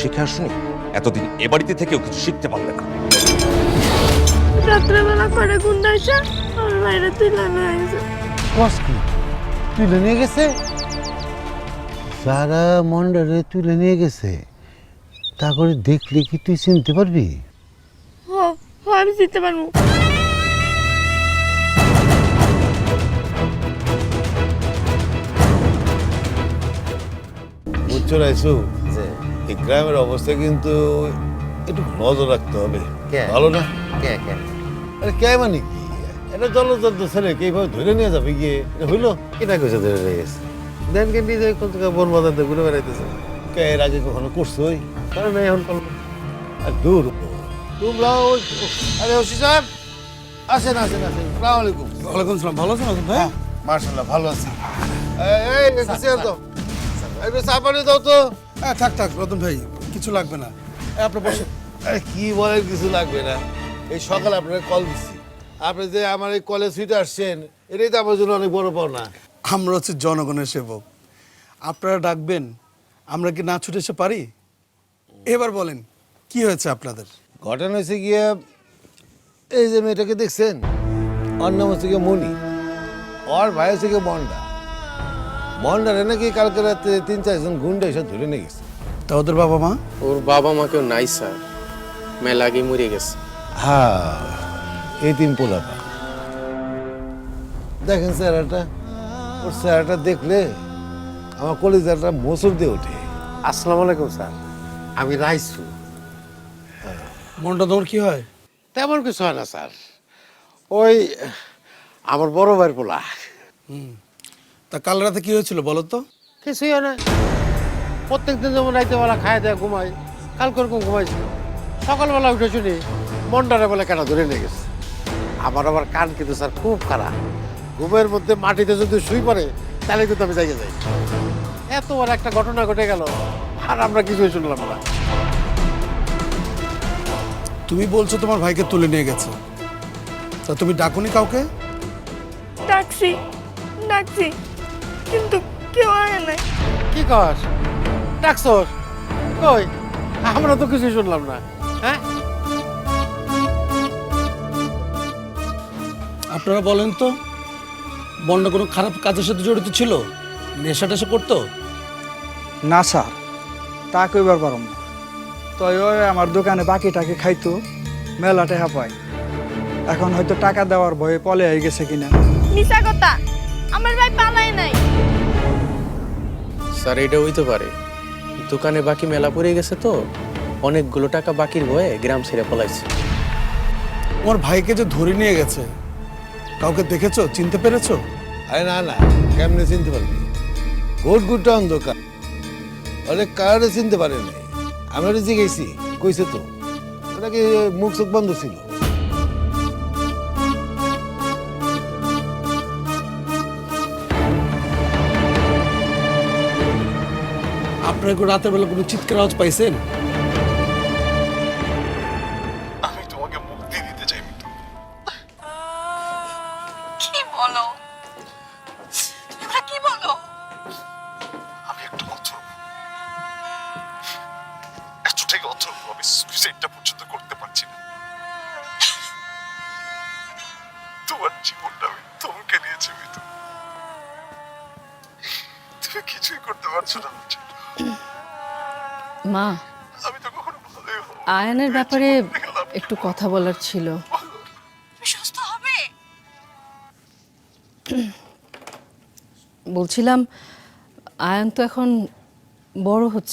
শিখে আসুনি এতদিন এ বাড়িতে থেকেও কিছু শিখতে পারলে না। রাত্রেবেলা করে গুন্ডা এসে আমার বাইরে তুলে নিয়ে গেছে। কস কি? তুলে নিয়ে গেছে? যারা মন্ডারে তুলে নিয়ে গেছে। তা করে দেখলে কি তুই চিনতে পারবি? আমি জিততে পারব। বুঝছ রাইসু? এই গ্রামের অবস্থা কিন্তু একটু নজর রাখতে হবে। কে? ভালো না? কে কে? আরে কে মানে কি? এটা জলজন্ত ছেলে কে এইভাবে ধরে নিয়ে যাবে গিয়ে? এটা হইল? এটা কইছে ধরে রয়ে গেছে। দেন কে নিজে কোন থেকে বন বাজাতে ঘুরে বেড়াইতেছে? কে এর আগে কখনো করছোই কারণ এই এখন কল আর দূর। তোমরাও ওই- আরে ওসি সাহেব আসেন আসেন আসেন। সালাম আলাইকুম। ওয়ালাইকুম সালাম। ভালো আছেন ভাই? মার্শাল্লাহ ভালো আছি। এই, এই দাও একটু চা পানি দাও তো। হ্যাঁ থাক থাক রতন ভাই কিছু লাগবে না। এই, আপনি বসে কি বলেন কিছু লাগবে না। এই সকালে আপনাকে কল দিচ্ছি আপনি যে আমার এই কলেজ সুইটে আসছেন এটাই তো আমার জন্য অনেক বড় পাওনা। আমরা হচ্ছে জনগণের সেবক। আপনারা ডাকবেন আমরা কি না ছুটে এসে পারি? এবার বলেন কি হয়েছে আপনাদের? ঘটনা হয়েছে গিয়ে এই যে মেয়েটাকে দেখছেন? অন্য হচ্ছে গিয়ে মনি ওর ভাই হচ্ছে গিয়ে মন্ডা মন্ডারে নাকি কালকে রাতে তিন চারজন গুন্ডা এসে ধরে নিয়ে গেছে। তা ওদের বাবা মা? ওর বাবা মা কেউ নাই স্যার। মেলা আগে মরে গেছে। হ্যাঁ এই তিন পোলাপা দেখেন চেহারাটা ওর চেহারাটা দেখলে আমার কলেজাটা মোসর দিয়ে ওঠে। আসসালামু আলাইকুম স্যার। আমি রাইসু। মনটা তোমার কি হয়? তেমন কিছু হয় না স্যার। ওই আমার বড় ভাইয়ের পোলা। তা কাল রাতে কি হয়েছিল বলো তো? কিছুই হয় না। প্রত্যেক দিন যেমন রাইতে বেলা খায় দেয় ঘুমাই কালকে ওরকম ঘুমাইছিল। সকালবেলা উঠে শুনি মন্ডারে বলে কেন ধরে নিয়ে গেছে? আমার আবার কান কিন্তু স্যার খুব খারাপ। ঘুমের মধ্যে মাটিতে যদি শুই পড়ে তাহলে কিন্তু আমি জায়গা যাই। এত বড় একটা ঘটনা ঘটে গেল আর আমরা কিছুই শুনলাম না। তুমি বলছো তোমার ভাইকে তুলে নিয়ে গেছে। তা তুমি ডাকুনি কাউকে? ডাকছি ডাকছি। কিন্তু কেউ আয় নাই। কি ডাকছস? কই? আমরা তো কিছুই শুনলাম না। হ্যাঁ? আপনারা বলেন তো বন্ডা কোনো খারাপ কাজের সাথে জড়িত ছিল? নেশা টেশা করতো? না স্যার। তা কইবার পারম না। তই ওই আমার দোকানে বাকি টাকি খাইতো মেলা টেহা পায়। এখন হয়তো টাকা দেওয়ার ভয়ে পলে হয়ে গেছে কিনা। মিশা কথা। আমার ভাই পালাই স্যার এটা হইতে পারে। দোকানে বাকি মেলা পড়ে গেছে তো অনেকগুলো টাকা বাকির ভয়ে গ্রাম ছেড়ে পলাইছে। তোমার ভাইকে যে ধরে নিয়ে গেছে কাউকে দেখেছ চিনতে পেরেছ? আরে না না কেমনে চিনতে পারবি? গোট গুটটা অন্ধকার অনেক কারণে চিনতে পারে নাই। আমরা জিজ্ঞেসি কইছে তো ওটা কি মুখ চোখ বন্ধ ছিল? আপনারা কি রাতের বেলা কোনো চিৎকার আওয়াজ পাইছেন? কি বলো? কি বলো? এতটাই অথর্ব আমি সুইসাইডটা পর্যন্ত করতে পারছি না। তোমার জীবনটা আমি তোমাকে নিয়েছি মিতু। তুমি কিছুই করতে পারছ না আমার জন্য। মা আয়নের ব্যাপারে একটু কথা বলার ছিল। বলছিলাম আয়ন তো এখন বড় হচ্ছে।